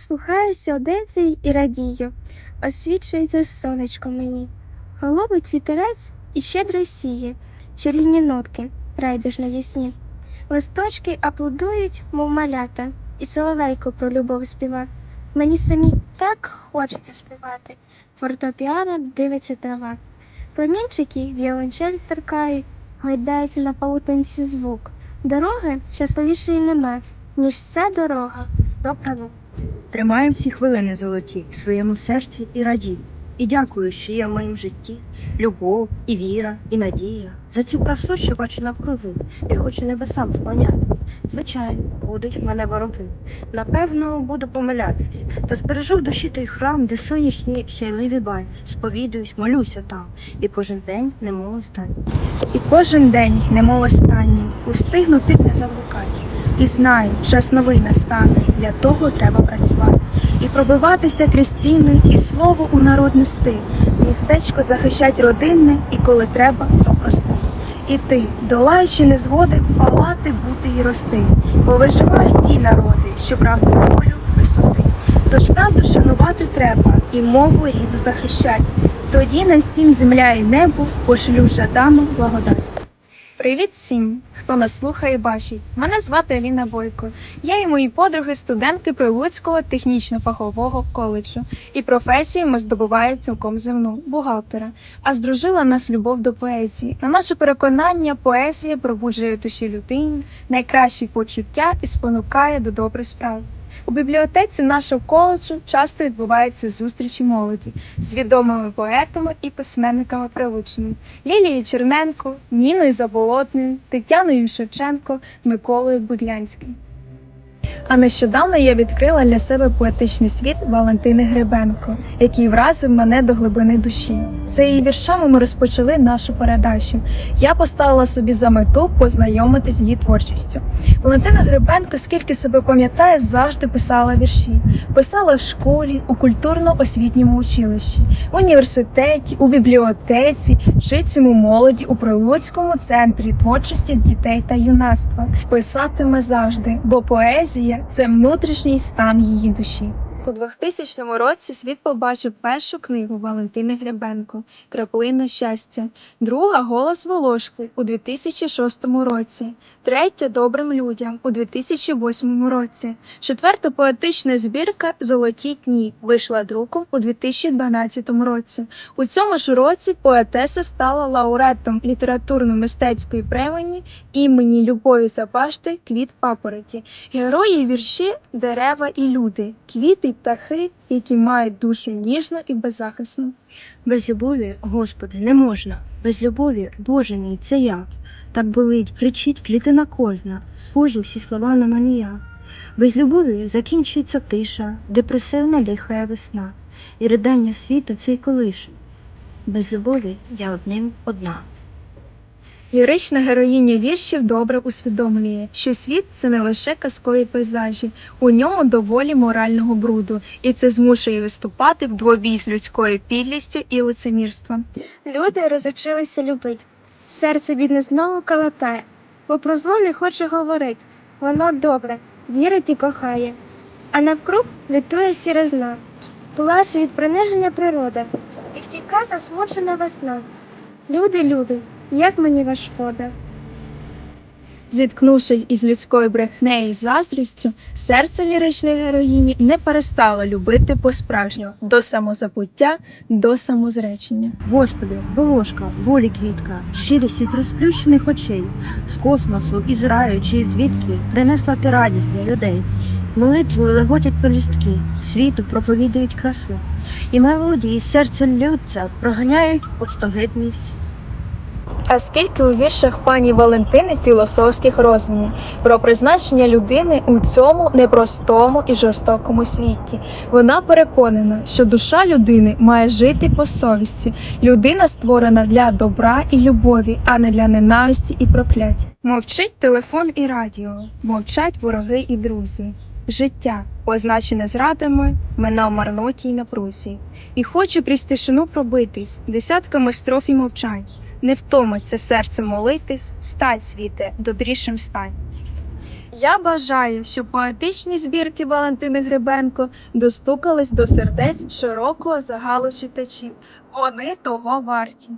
Слухаюся одинцей і радію, освічується сонечко мені, Голубить вітерець і щедро сіє, чарівні нотки, райдужно ясні. Листочки аплодують, мов малята, і соловейко про любов співа. Мені самі так хочеться співати. Фортепіано дивиться трава. Промінчики віолончель торкають, гойдається на паутинці звук. Дороги щасливішої нема, ніж ця дорога до праву. Тримаємо ці хвилини золоті в своєму серці і раді. І дякую, що є в моїм житті любов, і віра, і надія. За цю красу, що бачу навкруги, і хочу небесам склоняти. Звичайно, будуть в мене вороги. Напевно, буду помилятись, та збережу в душі той храм, де сонячні сяйливі бані. Сповідуюсь, молюся там, і кожен день немов останній. І кожен день, немов останній, устигнути не заблукай. І знаю, час новий настане, для того треба працювати. І пробиватися крізь стіни, і слово у народ нести, містечко захищать родинне, і коли треба, то прости. І ти, долаючи незгоди, палати бути і рости, бо виживають ті народи, що прагнуть волю висоти. Тож правду шанувати треба, і мову рідну захищать. Тоді на всім земля і небо пошлю жадану благодать. Привіт всім, хто нас слухає бачить. Мене звати Аліна Бойко. Я і мої подруги студентки Прилуцького технічно-фахового коледжу. І професію ми здобуваємо цілком земну бухгалтера. А здружила нас любов до поезії. На наше переконання, поезія пробуджує душі людині найкращі почуття і спонукає до добрих справ. У бібліотеці нашого коледжу часто відбуваються зустрічі молоді з відомими поетами і письменниками Прилучними Лілією Черненко, Ніною Заболотною, Тетяною Шевченко, Миколою Будлянським. А нещодавно я відкрила для себе поетичний світ Валентини Гребенко, який вразив мене до глибини душі. Це її віршами ми розпочали нашу передачу. Я поставила собі за мету познайомитись з її творчістю. Валентина Гребенко, скільки себе пам'ятає, завжди писала вірші. Писала в школі, у культурно-освітньому училищі, в університеті, у бібліотеці, житиму молоді у Прилуцькому центрі творчості дітей та юнацтва. Писатиме завжди, бо поезія це внутрішній стан її душі. У 2000 році світ побачив першу книгу Валентини Гребенко Краплина щастя, друга Голос Волошки у 2006 році, третя Добрим людям у 2008 році, четверта поетична збірка Золоті дні вийшла друком у 2012 році. У цьому ж році поетеса стала лауреатом літературно-мистецької премії імені Любові Запашти Квіт папороті. Герої вірші дерева і люди, квіти й птахи, які мають душу ніжну і беззахисну. Без любові, Господи, не можна. Без любові, Боже мій, це як? Так болить, кричить клітина кожна, схожі всі слова на манія. Без любові закінчується тиша, депресивна дихає весна, і ридання світу цей колише. Без любові я одним одна. Лірична героїня віршів добре усвідомлює, що світ це не лише казкові пейзажі, у ньому доволі морального бруду, і це змушує виступати в двобій з людською підлістю і лицемірством. Люди розучилися любить. Серце бідне знову калатає, бо про зло не хоче говорить. Воно добре, вірить і кохає. А навкруг лютує сіризна, плаче від приниження природи, і втіка засмучена весна. Люди, люди, як мені вас шкода. Зіткнувшись із людською брехнею і заздрістю, серце ліричної героїні не перестало любити по-справжньому до самозабуття, до самозречення. Господи, волошка, волі квітка, щирість із розплющених очей, з космосу, із раю чи звідки принесла ти радість для людей. Молитвою леготять пелюстки, світу проповідують красу, і мелодії серця лються проганяють остогидність. А скільки у віршах пані Валентини філософських роздумів про призначення людини у цьому непростому і жорстокому світі. Вона переконана, що душа людини має жити по совісті. Людина створена для добра і любові, а не для ненависті і прокляття. Мовчить телефон і радіо, мовчать вороги і друзі. Життя, позначене зрадами, минав марноті й напрузі. І хоче крізь тишину пробитись десятками строф і мовчань. Не втомиться серце молитись, стань світе, добрішим стань. Я бажаю, щоб поетичні збірки Валентини Грибенко достукались до сердець широкого загалу читачів. Вони того варті.